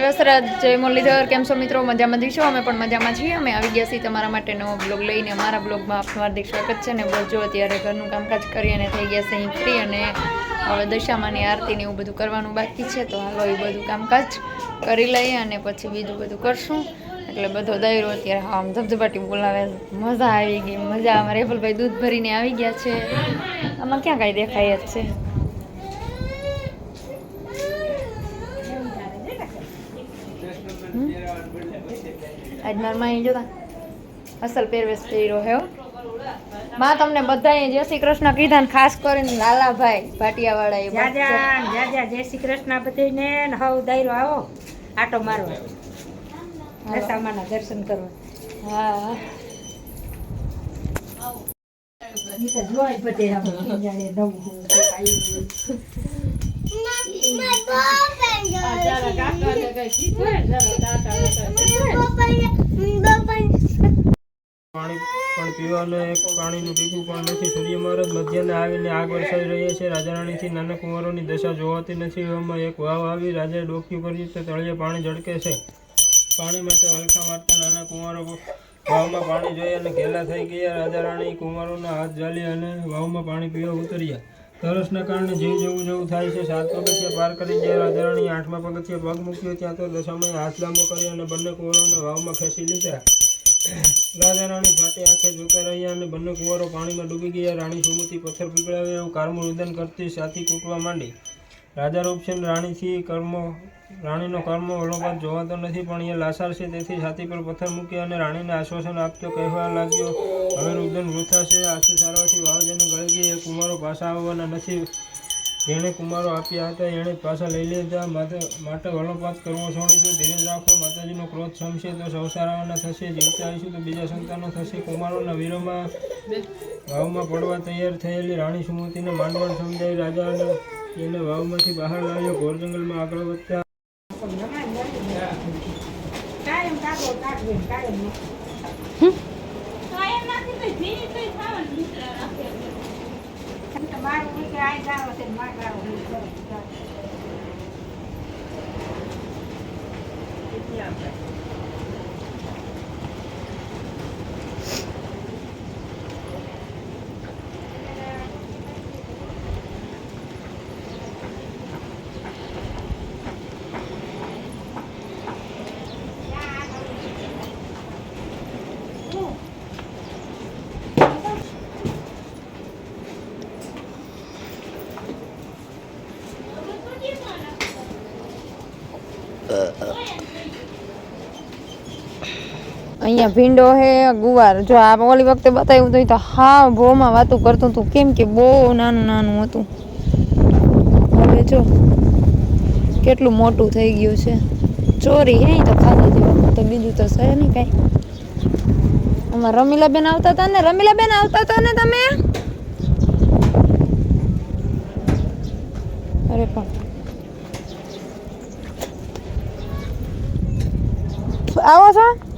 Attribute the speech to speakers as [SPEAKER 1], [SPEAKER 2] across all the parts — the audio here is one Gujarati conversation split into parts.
[SPEAKER 1] વસરાજ જય મુરલીધર, કેમ છો મિત્રો? મજામાં દીશો અમે પણ મજામાં છીએ. અમે આવી ગયા છીએ તમારા માટે નવો બ્લોગ લઈને. અમારા બ્લોગમાં આપનું હાર્દિક સ્વાગત છે ને બોલજો અત્યારે ઘરનું કામકાજ કરી અને થઈ ગયા છે ફ્રી અને હવે દશામાની આરતી ને એવું બધું કરવાનું બાકી છે. તો હાલો એ બધું કામકાજ કરી લઈએ અને પછી બીજું બધું કરશું. એટલે બધો દાયરો અત્યારે આમ ધબધબાટી બોલાવે. મજા આવી ગઈ. મજા. અમારે રેફલભાઈ દૂધ ભરીને આવી ગયા છે. આમાં ક્યાં કાંઈ દેખાય જ છે. આજ મારા માં જોતા. અસલ પહેરવેશ પહેર્યો હે હો. માં તમને બધાએ જય શ્રી કૃષ્ણ કીધા ને ખાસ કરીને લાલાભાઈ ભાટિયાવાળા એ
[SPEAKER 2] જાજા જાજા જય શ્રી કૃષ્ણ બધીને ને હવ દાયરો આવો. આટો મારવા. દશામાના દર્શન કરવા.
[SPEAKER 1] હા.
[SPEAKER 2] જોઈ બધે નવું
[SPEAKER 3] પાણી, પણ પીવાને પાણીનું ટીપું પણ નથી. સૂર્ય મહારાજ મધ્યાહને આવીને આગ વરસાવી રહ્યા છે. રાજા રાણીથી નાના કુંવરોની દશા જોવાતી નથી. એવામાં એક વાવ આવી, રાજાએ ડોક્યું કર્યું તો તળિયે પાણી ઝળકે છે. પાણી માટે હલકા મારતા નાના કુંવરો વાવમાં પાણી જોઈ અને ઘેલા થઈ ગયા. રાજા રાણી કુંવરોના હાથ ઝાલી અને વાવમાં પાણી પીવા ઉતર્યા. તરસના કારણે જીવ જેવું જેવું થાય છે. સાત પગથિયા પાર કરી ગયા. રાજા આઠમા પગથિયે પગ મૂક્યો. ત્યાં તો દશામાં હાથ લાંબો કર્યો અને બંને કુંવરોને વાવમાં ખેંચી લીધા. રાજા રાણી ફાટે આંખે જોતા રહ્યા અને બંને કુંવરો પાણીમાં ડૂબી ગયા. રાણી સુમતી પથ્થર પીગળાવે એવું કારમું રુદન કરતી સાથી કૂટવા માંડી. રાજા રૂપસેન રાણીથી કર્મો રાણીનો કર્મ વલોપાત જોવાતો નથી, પણ એ લાસાર છે. તેથી છાતી પર પથ્થર મૂકી અને રાણીને આશ્વાસન આપતો કહેવા લાગ્યો, હવે રુદન વૃથા છે આંસુ સારવાથી વાવજને ગળી એ કુમારો પાછા આવવાના નથી. જેણે કુમારો આપ્યા હતા, એણે પાછા લઈ લીધા. માટે વલોપાત કરવો છોડી દો ધીરજ રાખો. માતાજીનો ક્રોધ શમશે તો સૌસારાવાના થશે. જીવતા આવીશું તો બીજા સંતાનો થશે. કુમારોના વીરોમાં વાવમાં પડવા તૈયાર થયેલી રાણી સુમતીને માંડવણ સમજાવી રાજાને એને વાવમાંથી બહાર લાવ્યો. ઘોર જંગલમાં આગળ વધતા
[SPEAKER 2] કાકો કાઢવે ને કાયમ ન. એમ તો મારું દીકરો આઈ જાવ છે ને માર ગાળો હું કરું.
[SPEAKER 1] અહીંયા ભીંડો હે, ગુવાર. જો આ ઓલી વખતે બતાવ્યું હતું તો હા ભોમાં વાતું કરતું હતું. કેમ કે બહુ નાનું નાનું હતું. હવે જો કેટલું મોટું થઈ ગયું છે. ચોરી હે તો ખાધા જેવા તો બીજું તો છે નહીં કાંઈ. આમાં રમીલાબેન આવતા હતા ને? રમીલાબેન આવતા હતા ને તમે? અરે પણ. આવો છો?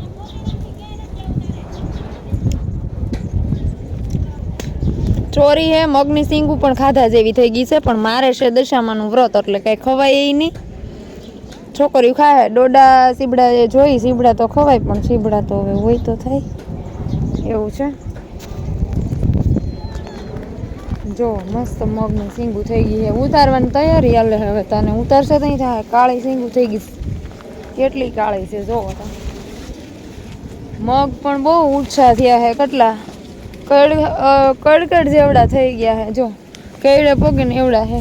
[SPEAKER 1] ચોરી હે, મગની સિંગું પણ ખાધા જેવી થઈ ગઈ છે, પણ મારે છે દશામાનું વ્રત, એટલે કાંઈ ખવાય એ નહીં. છોકરીઓ ખાય, ડોડા સીબડા એ જોઈ, સીબડા તો ખવાય, પણ સીબડા તો હવે હોય તો થાય. એવું છે. જો, મસ્ત મગની સિંગું થઈ ગઈ છે. ઉતારવાની તૈયારી હાલે હવે તને ઉતારશે નહીં થાય. કાળી સિંગું થઈ ગઈ કેટલી કાળી છે, જોવો તો. મગ પણ બહુ ઓછા થયા છે, કેટલા? કડ કડકડ જેવડા થઈ ગયા હે, જો. કેવડે પગે ને એવડા હે.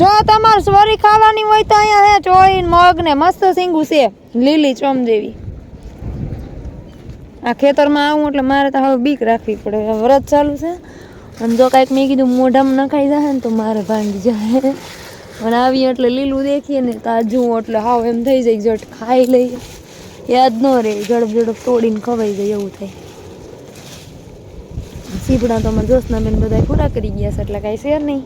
[SPEAKER 1] જો તમારે સ્વરી ખાવાની હોય તો અહીંયા હે ચોળી મગ ને મસ્ત સિંગું છે, લીલી ચોમ જેવી. આ ખેતરમાં આવું એટલે મારે તો હવે બીક રાખવી પડે. વ્રત ચાલુ છે, અને જો કાંઈક મેં કીધું મોઢામાં નખાઈ જાય ને તો મારે ભાંગી જાય અને આવી એટલે લીલું દેખીએ ને તાજું એટલે હાવ એમ થઈ જાય જટ ખાઈ લઈએ. યાદ ન રહે ઝડપ ઝડપ તોડીને ખવાઈ જાય એવું થાય. સીપડા તો અમારા દોસ્તના બેન બધા પૂરા કરી ગયા છે, એટલે કાંઈ શેર નહીં.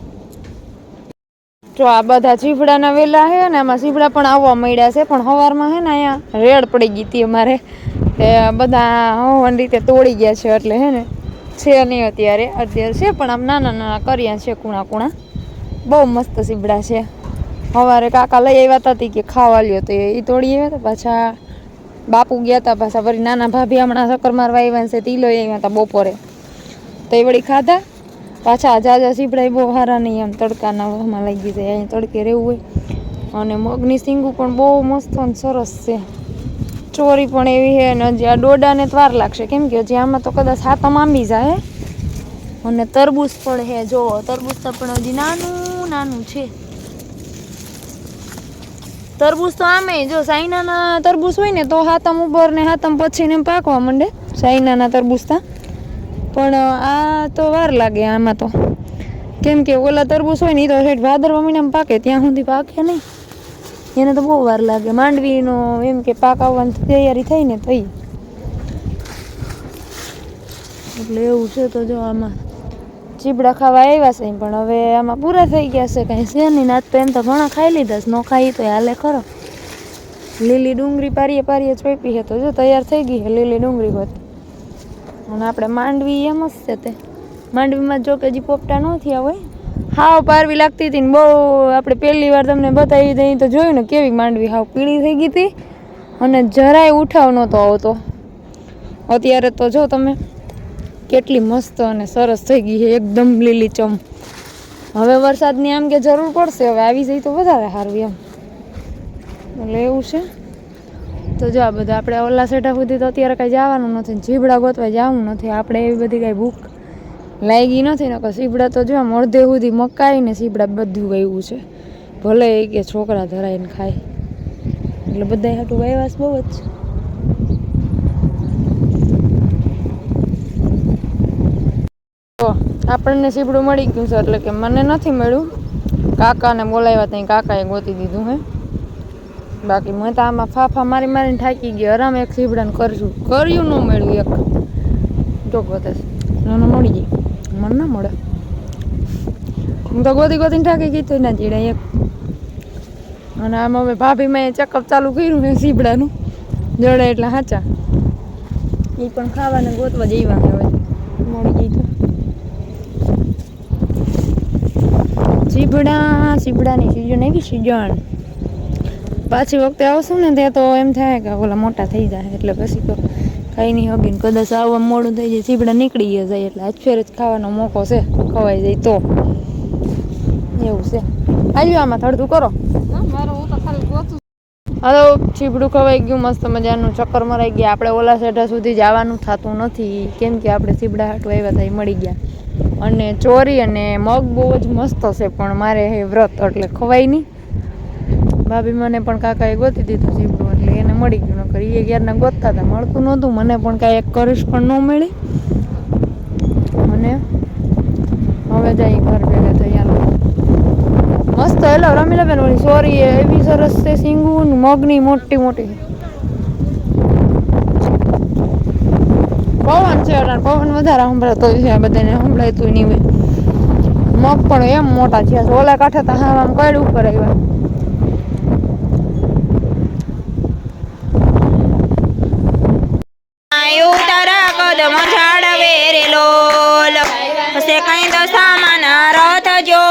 [SPEAKER 1] જો આ બધા ચીફડાના વેલા છે અને આમાં સીપડા પણ આવવા મળ્યા છે, પણ સવારમાં છે ને અહીંયા રેડ પડી ગઈ હતી અમારે. તે બધા હવન રીતે તોડી ગયા છે, એટલે હે ને છે નહીં અત્યારે અત્યારે છે, પણ આમ નાના નાના કર્યા છે, કુણા કુણા. બહુ મસ્ત સીબડા છે. સવારે કાકા લઈ આવ્યા હતા કે ખાવા લ્યો તો એ તોડી આવ્યા હતા પાછા બાપુ ગયા હતા પાછા ફરી નાના ભાભી હમણાં ચક્કર મારવા આવ્યા છે, તી લઈ આવ્યા હતા બપોરે. તો એ વળી ખાધા. પાછા જાજા સીપડા બહુ સારા નહીં આમ તડકાના વહમાં લાગી જાય અહીં તડકે રહેવું હોય. અને મગની સિંગું પણ બહુ મસ્ત અને સરસ છે. ચોરી પણ એવી છે અને હજી આ ડોડાને જ વાર લાગશે. કેમ કે હજી આમાં તો કદાચ હાથમ આંબી જાય. અને તરબૂચ પણ છે. જો, તરબૂચ તો પણ હજી નાનું નાનું છે. તરબૂચ તો આમે. જો સાઈનાના તરબૂચ હોય ને તો હાથમ ઉપર ને હાથમ પછી ને એમ પાકવા માંડે. સાઈનાના તરબૂચ તા. પણ આ તો વાર લાગે આમાં તો. કેમ કે ઓલા તરબૂચ હોય ને એ તો હેઠ ભાદરવા મહિનામાં પાકે, ત્યાં સુધી પાકે નહીં. એને તો બહુ વાર લાગે. માંડવીનો એમ કે પાક આવવાની તૈયારી થઈ ને થઈ એટલે એવું છે તો જો આમાં ચીબડા ખાવા આવ્યા છે પણ હવે આમાં પૂરા થઈ ગયા છે કાંઈ છે નહીં. નાત તો એમ તો ઘણા ખાઈ લીધા છે. ન ખાઈ તો હાલે ખરો. લીલી ડુંગળી પારીએ પારીએ ચોપી છે તો જો તૈયાર થઈ ગઈ છે લીલી ડુંગળી હોત. અને આપણે માંડવી એમ જ છે તે. માંડવીમાં જો કે હજી પોપટા ન થયા હોય. હાવ પારવી લાગતી હતી ને બહુ આપણે પહેલી વાર તમને બતાવી દઈ તો જોયું ને કેવી માંડવી હાવ પીળી થઈ ગઈ હતી. અને જરાય ઉઠાવ નહોતો આવતો. અત્યારે તો જો તમે, કેટલી મસ્ત અને સરસ થઈ ગઈ છે, એકદમ લીલીચમ હવે વરસાદની આમ કે જરૂર પડશે, હવે આવી જાય તો વધારે સારું એમ. એટલે એવું છે. તો જો આ બધા આપણે ઓલા સેટા સુધી તો અત્યારે કાંઈ જવાનું નથી જીબડા ગોતવા જવું નથી. આપણે એવી બધી કાંઈ ભૂખ લાગી નથી ને કે સીબડા તો જો આમ અડધે સુધી મકાઈ ને સીબડા બધું ગયું છે. ભલે એ કે છોકરા ધરાઈને ખાય. એટલે બધા હાટું વહેવાસ બહુ જ છે. આપણને સીબડું મળી ગયું છે એટલે કે મને નથી મળ્યું. કાકાને બોલાવ્યા ત્યાં કાકાએ ગોતી દીધું હે. બાકી મેં તો આમાં ફાફા મારી મારીને થાકી ગઈ આરામ એક સીબડાને કરશું. કર્યું ન મળ્યું એક. જો ગોતે નાનો મળી ગઈ. મને ના મળે. હું તો ગોતી ગોતીને થાકી ગઈ તો ના જીડે એક. અને આમ હવે ભાભીમાં ચેકઅપ ચાલુ કર્યું ને સીબડાનું જડે એટલે હાચા. એ પણ ખાવાને ગોતવા જઈવા હવે. મળી ગઈ તો. સીબડા સીબડાની સીઝન આવી સીઝન પાછી વખતે આવશું ને ત્યાં તો એમ થાય કે ઓલા મોટા થઈ જાય એટલે પછી તો કાંઈ નહીં હોગી કદાચ આવવા મોડું થઈ જાય ચીબડા નીકળી ગયા જાય એટલે આજ ફેર જ ખાવાનો મોકો છે ખવાઈ જાય તો. એવું છે. આવ્યું આમાં થડતું કરો. હલો ચીબડું ખવાઈ ગયું મસ્ત મજાનું ચક્કર મરાઈ ગયા. આપણે ઓલા સેઠા સુધી જવાનું થતું નથી. કેમ કે આપણે ચીબડા હાટું આવ્યા હતા એ મળી ગયા. અને ચોરી અને મગ બહુ જ મસ્ત છે પણ મારે હે વ્રત એટલે ખવાય નહીં. ભાભી મને પણ કાકાએ ગોતી દીધું સીબડું એટલે એને મળી ગયું. નકર એ ક્યારના ગોતતા હતા મળતું નહોતું. મને પણ કાંઈ એક કરીશ પણ ન મળી. અને હવે જાય ઘર ભેગા હાલો મસ્ત, હેલો રમીલા બેન ઓલી સોરી એવી સરસ છે સિંગુન, મગની મોટી મોટી. પવન છે પવન વધારે સંભળાતો છે બધાને સંભળાતું નહીં હોય મગ પણ એમ મોટા છે. ઓલા કાંઠે તો હા આમ કઈ ઉપર આવ્યા
[SPEAKER 4] આયુ તારા કદમ ઝાડવે રે લોલ હસે કઈ દશામાં રથ જો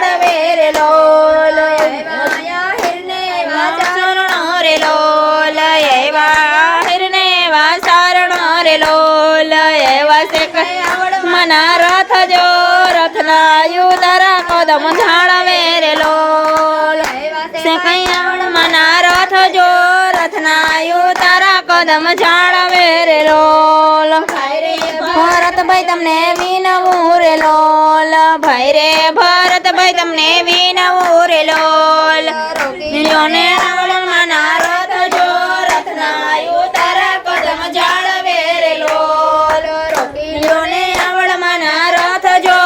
[SPEAKER 4] રે લોલ રે હિરને વા રે લોલ એવા મના રથ જો રથનાયુ તારા કદમ ઝાડવે રે લોલ. સે કૈયાવણ મના રથ જો કદમ રે લોલ. ભરતભાઈ તમને વિનવું રે લોલ. ભાઈ રે ભરતભાઈ તમને વિનવું રે લોલ. તારા કદમ ઝાડવે રે લોલ. ભાઈ રે મના રથ જો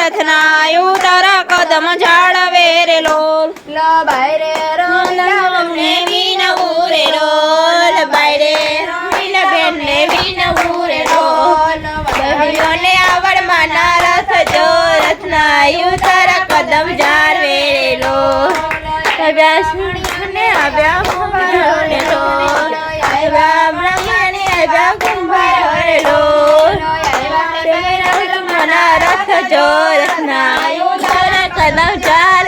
[SPEAKER 4] રથનાયુ તારા કદમ ઝાડવે રે લોલ. વિનવું રે બાયરે રમીને બેનને વિનવું રે લોલ. બહેનોને આવડ માના રથ જો રથનાયુ તારા કદમ જાર વેરેલો આવ્યા સુણીને આવ્યા કુંભારોને લોલ. આવ્યા બ્રહ્માને આવ્યા કુંભારો મના રથ જો રથનાયુ તારા કદમ ઝાડવે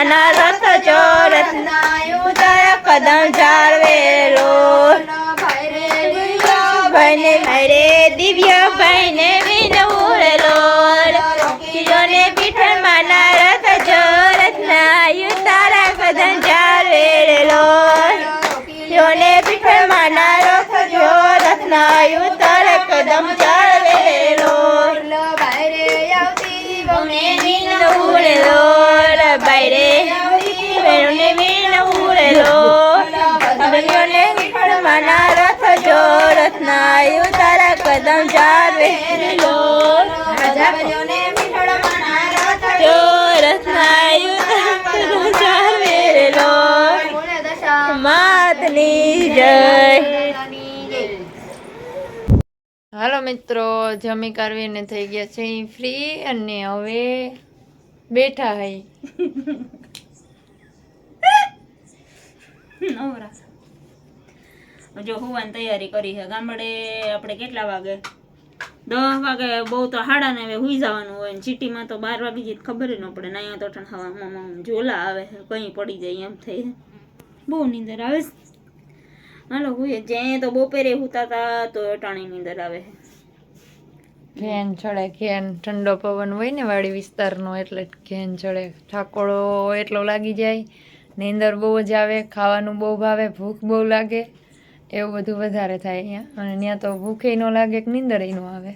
[SPEAKER 4] મના રથ જો રત્નાયુ તારા કદમ જાળવે લોલ ભાઈને ભાઈરે દિવ્ય ભાઈને વિનવરેલો રે લોલ. કિલોને પીઠ માના રથ જો રત્નાયુ તારા કદમ જાળવે રે લોલ. યોને પીઠ માના રથ જો રત્નાયુ તારા કદમ જાળવે રે લોલ વહુને વિનવું
[SPEAKER 1] હાલો મિત્રો, જમી કરવીને થઈ ગયા છે. ફ્રી અને હવે બેઠા હઈ.
[SPEAKER 4] જો હોવાની તૈયારી કરી છે. ગામડે આપણે કેટલા વાગે? દસ વાગે બહુ તો હાડા ને હુઈ જવાનું હોય ને સિટીમાં તો બાર વાગી તો ખબર ન પડે ને અહીંયા તો ઠંડ હવામાં ઝોલા આવે કઈ પડી જાય એમ થઈ બહુ નીંદર આવે હાલો હુએ જ્યાં તો બપોરે હુતા તા, તો અટાણી નીંદર આવે
[SPEAKER 1] ઘેન ચડે, ઘેન ઠંડો પવન હોય ને વાડી વિસ્તારનો, એટલે ઘેન ચડે. ઠાકોળો એટલો લાગી જાય, નીંદર બહુ જ આવે, ખાવાનું બહુ ભાવે, ભૂખ બહુ લાગે. એવું બધું વધારે થાય અહીંયા. અને ત્યાં તો ભૂખે ન લાગે કે નીંદર ન આવે.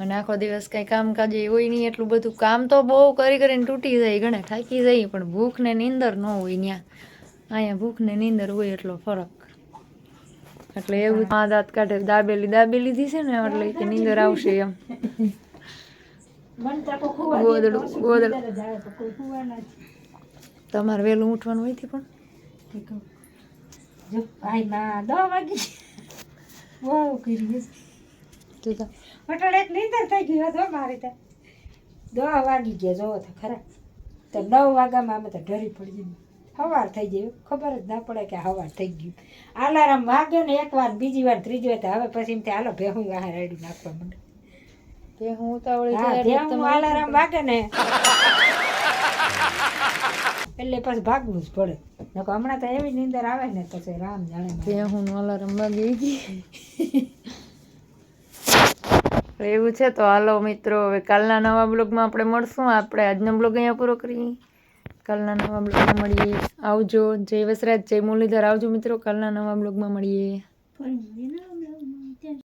[SPEAKER 1] અને આખો દિવસ કંઈ કામકાજ હોય નહીં, એટલું બધું કામ તો બહુ કરી કરીને તૂટી જાય, ઘણા થાકી જાય, પણ ભૂખ ને નીંદર ન હોય ત્યાં અહીંયા ભૂખ ને નીંદર હોય એટલો ફરક. એટલે એવું આ દાંત કાઢે દાબેલી દાબેલી દીધી છે ને એટલે કે નીંદર આવશે એમ. ગોદડું ગોદડું તમારે વહેલું ઉઠવાનું હોયથી પણ?
[SPEAKER 2] જો દસ વાગી. બહુ કરી
[SPEAKER 1] તું તો
[SPEAKER 2] અટાડે એક નીંદર થઈ ગઈ હતો મારી તો દસ વાગી ગયા જોવો તો ખરા. તો નવ વાગ્યામાં અમે તો ઢરી પડી જઈએ. સવાર થઈ ગયું ખબર જ ના પડે કે સવાર થઈ ગયું. અલાર્મ વાગ્યો ને એક વાર બીજી વાર ત્રીજી વાર તો હવે પછી એમ હાલો ભેહું વાહ રેડી નાખવા માંડે.
[SPEAKER 1] તે હું ઉતાવળી
[SPEAKER 2] હા
[SPEAKER 1] જાય એટલે
[SPEAKER 2] ત્યાં હું
[SPEAKER 1] તમે
[SPEAKER 2] અલાર્મ વાગે ને. એટલે પછી ભાગવું જ પડે. નકો હમણાં તો એવી નીંદર આવે ને પછી રામ જાણે મારે.
[SPEAKER 1] તે હું અલાર્મ વાગી ગઈ એવું છે તો હાલો મિત્રો હવે કાલના નવા બ્લોગમાં આપણે મળશું. આપણે આજનો બ્લોગ અહીંયા પૂરો કરીએ. કાલના નવા બ્લોગમાં મળીએ. આવજો. જય વસરાજ, જય મુરલીધર. આવજો મિત્રો, કાલના નવા બ્લોગમાં મળીએ.